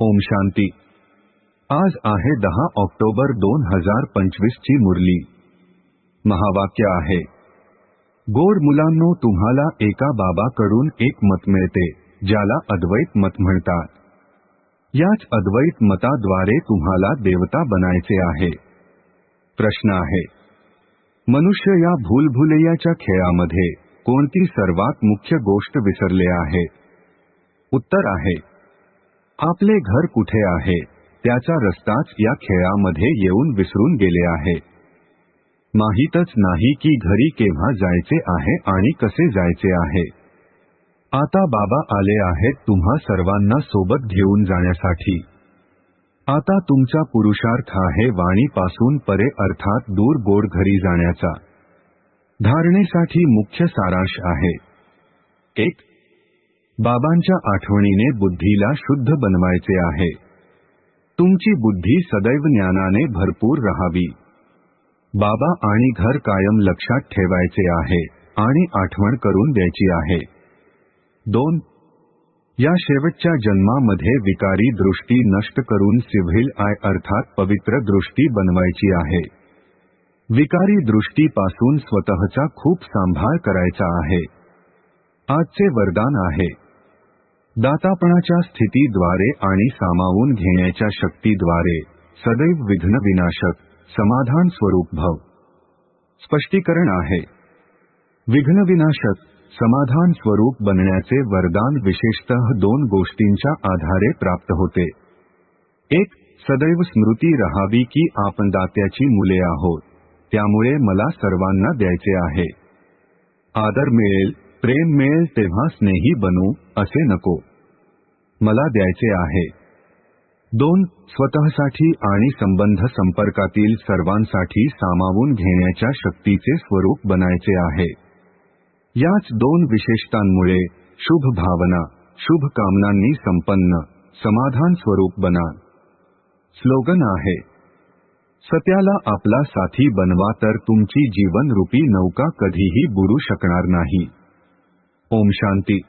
ओम शांती। आज आहे दहा ऑक्टोबर दोन हजार पंचवीस ची मुरली. महावाक्य आहे गोड मुलांनो तुम्हाला एका बाबाकडून एक मत मिळते ज्याला अद्वैत मत म्हणतात. याच अद्वैत मताद्वारे तुम्हाला देवता बनायचे आहे. प्रश्न आहे मनुष्य या भूलभुलैयाच्या खेळामध्ये कोणती सर्वात मुख्य गोष्ट विसरले आहे? उत्तर आहे आपले घर कुठे आहे? त्याचा रस्ताच या खेळामध्ये येऊन विसरून गेले आहे. माहीतच नाही की घरी केव्हा जायचे आहे आणि कसे जायचे आहे. आता बाबा आले आहेत तुम्हा सर्वांना सोबत घेऊन जाण्यासाठी. आता तुमचा पुरुषार्थ आहे वाणीपासून परे अर्थात दूर गोड घरी जाण्याचा. धारणेसाठी मुख्य सारांश आहे. एक बाबांच्या आठवणीने बुद्धीला शुद्ध बनवायचे आहे. तुमची बुद्धी सदैव ज्ञानाने भरपूर राहावी. बाबा आणि घर कायम लक्षात ठेवायचे आहे आणि आठवण करून द्यायची आहे. दोन या शेवटच्या जन्मामध्ये विकारी दृष्टी नष्ट करून सिव्हिल आय अर्थात पवित्र दृष्टी बनवायची आहे. विकारी दृष्टीपासून स्वतःचा खूप सांभाळ करायचा आहे. आजचे वरदान आहे. दातापणाच्या स्थितीद्वारे आणि सामावून घेण्याच्या शक्तीद्वारे सदैव विघ्न विनाशक समाधान स्वरूप भव. स्पष्टीकरण आहे. विघ्न विनाशक समाधान स्वरूप बनण्याचे वरदान विशेषतः दोन गोष्टींच्या आधारे प्राप्त होते. एक सदैव स्मृती रहावी की आपण दात्याची मुले आहोत त्यामुळे मला सर्वांना द्यायचे आहे. आदर मिळेल. प्रेम मिळेल तेव्हा स्नेही बनू असे नको. मला द्यायचे आहे. दोन स्वतःसाठी आणि संबंध संपर्कातील सर्वांसाठी सामावून घेण्याच्या शक्तीचे स्वरूप बनायचे आहे. याच दोन विशेषतांमुळे शुभ भावना शुभ कामनांनी संपन्न समाधान स्वरूप बना. स्लोगन आहे. सत्याला आपला साथी बनवा तर तुमची जीवनरूपी नौका कधीही बुडू शकणार नाही. ओम शांती.